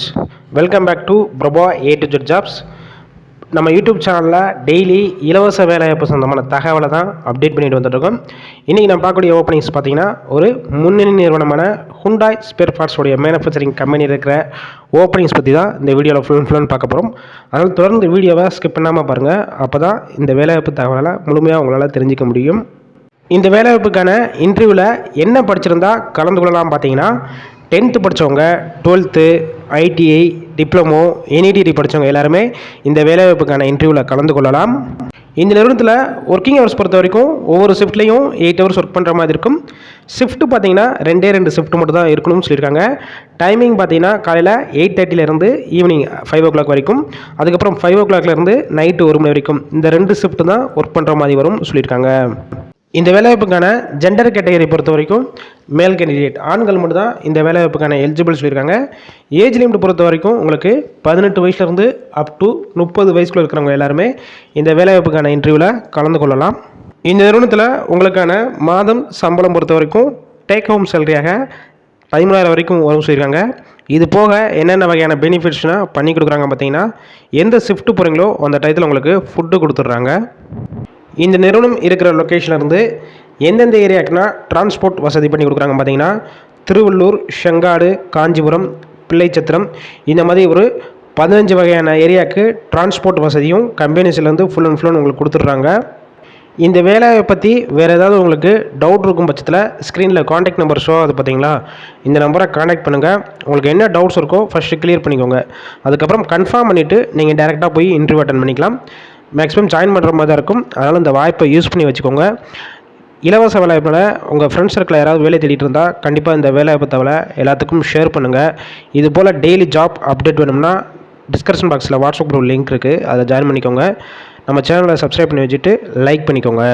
Friends welcome back to Prabha A to Z jobs நம்ம YouTube சேனலில் daily இலவச வேலைவாய்ப்பு சம்மந்தமான தகவலை தான் அப்டேட் பண்ணிட்டு வந்துட்டுருக்கோம். இன்றைக்கி நம்ம பார்க்கக்கூடிய ஓப்பனிங்ஸ் பார்த்தீங்கன்னா ஒரு முன்னணி நிறுவனமான ஹுண்டாய் ஸ்பேர் பார்ட்ஸோடைய மேனுஃபேக்சரிங் கம்பெனி இருக்கிற ஓப்பனிங்ஸ் பற்றி தான் இந்த வீடியோவில் ஃபுல் ஃபுல்லுன்னு பார்க்க போகிறோம் அதனால் தொடர்ந்து வீடியோவை ஸ்கிப் பண்ணாமல் பாருங்கள் அப்போ தான் இந்த வேலைவாய்ப்பு தகவலை முழுமையாக உங்களால் தெரிஞ்சிக்க முடியும். இந்த வேலைவாய்ப்புக்கான இன்டர்வியூவில் என்ன படிச்சிருந்தா கலந்து கொள்ளலாம் பார்த்தீங்கன்னா டென்த்து படித்தவங்க டுவெல்த்து ஐடிஐ டிப்ளமோ என்இடிடி படித்தவங்க எல்லாருமே இந்த வேலைவாய்ப்புக்கான இன்டர்வியூவில் கலந்து கொள்ளலாம். இந்த நிறுவனத்தில் ஒர்க்கிங் ஹவர்ஸ் பொறுத்த வரைக்கும் ஒவ்வொரு ஷிஃப்ட்லேயும் எயிட் ஹவர்ஸ் ஒர்க் பண்ணுற மாதிரி இருக்கும். ஷிஃப்ட் பார்த்தீங்கன்னா ரெண்டே ரெண்டு ஷிஃப்ட் மட்டும் தான் இருக்கணும்னு சொல்லியிருக்காங்க. டைமிங் பார்த்தீங்கன்னா காலையில் எயிட் தேர்ட்டிலேருந்து ஈவினிங் ஃபைவ் ஓ கிளாக் வரைக்கும். அதுக்கப்புறம் ஃபைவ் ஓ கிளாக்லேருந்து நைட்டு ஒரு மணி வரைக்கும். இந்த ரெண்டு ஷிஃப்ட் தான் ஒர்க் பண்ணுற மாதிரி வரும்னு சொல்லியிருக்காங்க. இந்த வேலைவாய்ப்புக்கான ஜெண்டர் கேட்டகரி பொறுத்த வரைக்கும் மேல் கேண்டிடேட் ஆண்கள் மட்டும் தான் இந்த வேலைவாய்ப்புக்கான எலிஜிபிள் சொல்லியிருக்காங்க. ஏஜ் லிமிட் பொறுத்த வரைக்கும் உங்களுக்கு பதினெட்டு வயசுலேருந்து அப் டு முப்பது வயசுக்குள்ள இருக்கிறவங்க எல்லாருமே இந்த வேலைவாய்ப்புக்கான இன்டர்வியூவில் கலந்து கொள்ளலாம். இந்த நிறுவனத்தில் உங்களுக்கான மாதம் சம்பளம் பொறுத்த வரைக்கும் டேக் ஹோம் சேலரியாக பதிமூணாயிரம் வரைக்கும் வரும் சொல்லியிருக்காங்க. இது போக என்னென்ன வகையான பெனிஃபிட்ஸ்னால் பண்ணி கொடுக்குறாங்க பார்த்தீங்கன்னா எந்த ஷிஃப்ட்டு போகிறீங்களோ அந்த டயத்தில் உங்களுக்கு ஃபுட்டு கொடுத்துட்றாங்க. இந்த நிறுவனம் இருக்கிற லொக்கேஷன்லேருந்து எந்தெந்த ஏரியாக்குனா டிரான்ஸ்போர்ட் வசதி பண்ணி கொடுக்குறாங்க பார்த்தீங்கன்னா திருவள்ளூர் செங்காடு காஞ்சிபுரம் பிள்ளைச்சத்திரம் இந்த மாதிரி ஒரு பதினஞ்சு வகையான ஏரியாவுக்கு டிரான்ஸ்போர்ட் வசதியும் கம்பெனிஸ்லேருந்து ஃபுல் அண்ட் ஃபுல் உங்களுக்கு கொடுத்துட்றாங்க. இந்த வேலையை பற்றி வேறு ஏதாவது உங்களுக்கு டவுட் இருக்கும் பட்சத்தில் ஸ்க்ரீனில் காண்டாக்ட் நம்பர் ஷோ அது பார்த்தீங்களா? இந்த நம்பரை காண்டாக்ட் பண்ணுங்கள் உங்களுக்கு என்ன டவுட்ஸ் இருக்கோ ஃபஸ்ட்டு கிளியர் பண்ணிக்கோங்க. அதுக்கப்புறம் கன்ஃபார்ம் பண்ணிவிட்டு நீங்கள் டேரெக்டாக போய் இன்டர்வியூ அட்டன் பண்ணிக்கலாம். மேக்ஸிமம் ஜாயின் பண்ணுற மாதிரி தான் இருக்கும். அதனால் இந்த வாய்ப்பை யூஸ் பண்ணி வச்சுக்கோங்க. இலவச வேலைப்பில் உங்கள் ஃப்ரெண்ட்ஸ் சர்க்கிளில் யாராவது வேலை தேடிட்டு இருந்தால் கண்டிப்பாக இந்த வேலைவாய்ப்பு தவிர எல்லாத்துக்கும் ஷேர் பண்ணுங்கள் இது போல் டெய்லி ஜாப் அப்டேட் வேணும்னா டிஸ்கிரிப்ஷன் பாக்ஸில் வாட்ஸ்அப் குரூப் லிங்க் இருக்குது அதை ஜாயின் பண்ணிக்கோங்க. நம்ம சேனலை சப்ஸ்கிரைப் பண்ணி வச்சுட்டு லைக் பண்ணிக்கோங்க.